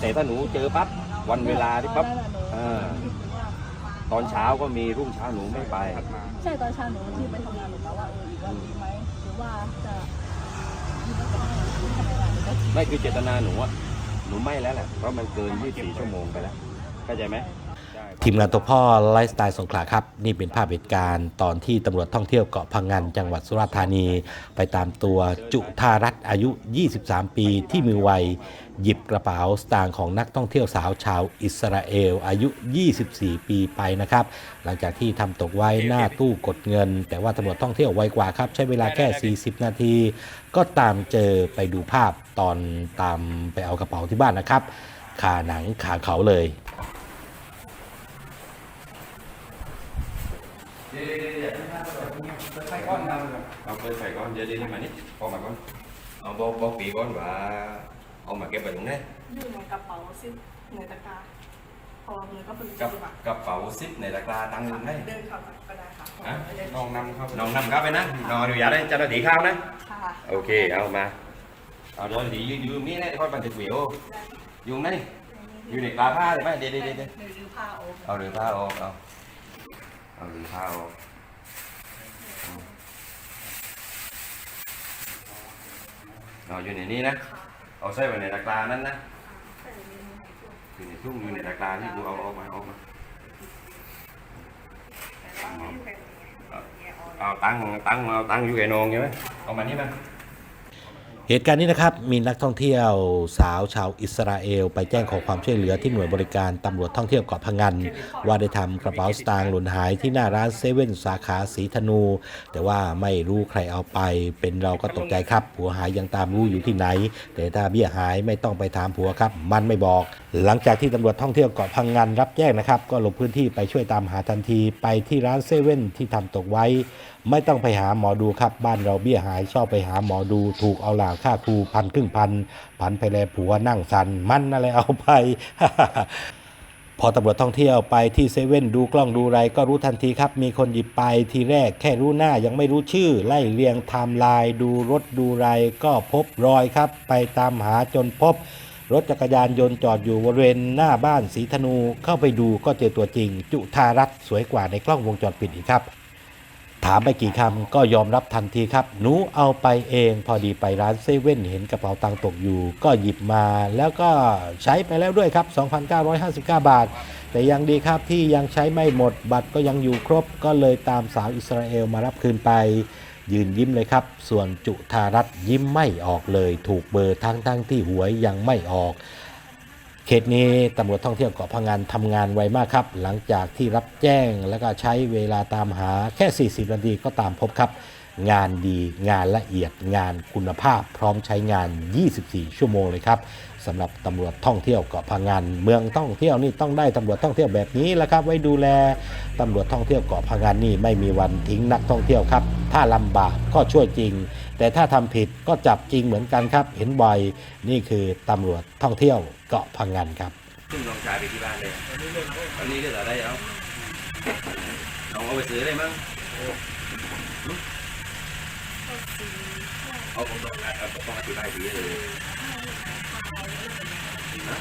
แต่ถ้าหนูเจอปั๊บวันเวลาที่ปั๊บอตอนเช้าก็มีรุ่งเช้าหนูไม่ไปใช่ตอนเช้าหนูที่ไปทำงานหนูก็ว่าเอออีกวันดีไหมหรือว่าจะไม่คือเจตนาหนูอะหนูไม่แล้วแหละเพราะมันเกิน 24 ชั่วโมงไปแล้วเข้าใจไหม ทีมงานตัวพ่อไลฟ์สไตล์สงขลาครับ นี่เป็นภาพเหตุการณ์ตอนที่ตำรวจท่องเที่ยวเกาะพังงานจังหวัดสุราษฎร์ธานี ไปตามตัวจุธารัตน์อายุ 23 ปีที่มือไวหยิบกระเป๋าสตางค์ของนักท่องเที่ยวสาวชาวอิสราเอล อายุ 24 ปีไปนะครับ หลังจากที่ทำตกไว้หน้าตู้กดเงิน แต่ว่าตำรวจท่องเที่ยวไวกว่าครับ ใช้เวลาแค่ 40 นาที ก็ตามเจอไปดูภาพตอนตามไปเอากระเป๋าที่บ้านนะครับขาหนังขาเขาเลย เดี๋ยวเดี๋ยวเดี๋ยวใส่ก้อนเอาไปใส่ก้อนเดี๋ยวเดี๋ยวมานี่พอมาก้อนเอาบอกบอกปีก้อนว่าเอามาเก็บไว้ตรงไหนอยู่ในกระเป๋าซิปในตะกร้าพอเงินก็เป็นกับกระเป๋าซิปในตะกร้าตังค์ไหนเดินเข้าก็ได้ค่ะน้องนำเข้าน้องนำครับไปนะน้องอนุญาตให้เจ้าหน้าที่เข้านะค่ะโอเคเอามาเอาเดี๋ยวดียืนยืนนี่นะค่อยบันทึกวิดีโออยู่ไหนอยู่ในกลาผ้าเลยไหมเดี๋ยวเดี๋ยวเดี๋ยวหรือาโอ๊เอาเรือผ้าออกเอา เอาเรือผ้าออกเอาอยู่ในนี้นะ เอาใส่ไว้ในตะกร้านั้นนะอยู่ในทุ่งอยู่ในตะกร้านี่กูเอาออกมาเอามาเอาตังตังเอาตังอยู่ไอ้นองใช่ไหมเอามานี่มา เหตุการณ์นี้นะครับมีนักท่องเที่ยวสาวชาวอิสราเอล ไปแจ้งขอความช่วยเหลือที่หน่วยบริการตำรวจท่องเที่ยวเกาะพังงนว่าได้ทำกระเป๋าสตางค์หล่นหายที่หน้าร้านเซเว่นสาขาสีธนู แต่ว่าไม่รู้ใครเอาไป เป็นเราก็ตกใจครับผัวหายยังตามรู้อยู่ที่ไหน แต่ถ้าเบี้ยหายไม่ต้องไปถามผัวครับ มันไม่บอก หลังจากที่ตำรวจท่องเที่ยวเกาะพังงานรับแจ้งนะครับก็ลงพื้นที่ไปช่วยตามหาทันทีไปที่ร้านเซเว่นที่ทำตกไว้ไม่ต้องไปหาหมอดูครับ บ้านเราเบี้ยหายชอบไปหาหมอดูถูกเอาหลาค่าครูพันครึ่งพันพันไปแลผัวนั่งสันมันอะไรเอาไป พอตำรวจท่องเที่ยวไปที่เซเว่นดูกล้องดูไรก็รู้ทันทีครับ มีคนหยิบไปทีแรกแค่รู้หน้ายังไม่รู้ชื่อ ไล่เรียงไทม์ไลน์ดูรถดูไรก็พบรอยครับ ไปตามหาจนพบรถจักรยานยนต์จอดอยู่บริเวณหน้าบ้านสีธนูเข้าไปดูก็เจอตัวจริง จุธารัตสวยกว่าในกล้องวงจรปิดอีกครับามไปกี่คำก็ยอมรับทันทีครับ หนูเอาไปเองพอดีไปร้านเซเว่นเห็นกระเป๋าตังค์ตกอยู่ ก็หยิบมาแล้วก็ใช้ไปแล้วด้วยครับ 2,959 บาท แต่ยังดีครับที่ยังใช้ไม่หมดบัตรก็ยังอยู่ครบ ก็เลยตามสาวอิสราเอลมารับคืนไป ยืนยิ้มเลยครับ ส่วนจุธารัตยิ้มไม่ออกเลย ถูกเบอร์ทั้งทั้งที่หวยยังไม่ออก เขตนี้ตำรวจท่องเที่ยวเกาะพังงานทำงานไวมากครับ หลังจากที่รับแจ้งแล้วก็ใช้เวลาตามหาแค่ 40 นาทีก็ตามพบครับ งานดีงานละเอียดงานคุณภาพ พร้อมใช้งาน 24 ชั่วโมงเลยครับสำหรับตำรวจท่องเที่ยวเกาะพังงาน เมืองท่องเที่ยวนี่ต้องได้ตำรวจท่องเที่ยวแบบนี้แหละครับ ไว้ดูแลตำรวจท่องเที่ยวเกาะพังงานนี่ไม่มีวันทิ้งนักท่องเที่ยวครับ ถ้าลำบากก็ช่วยจริง แต่ถ้าทำผิดก็จับจริงเหมือนกันครับ เห็นบ่อยนี่คือตำรวจท่องเที่ยวเกาะพังงานครับซึ่งลองจ่ายไปที่บ้านเลยอันนี้เรื่องอะไรเอาลองเอาไปซื้อได้มั้งเอาผมต้องเอาต้องอธิบายดีเลยนะ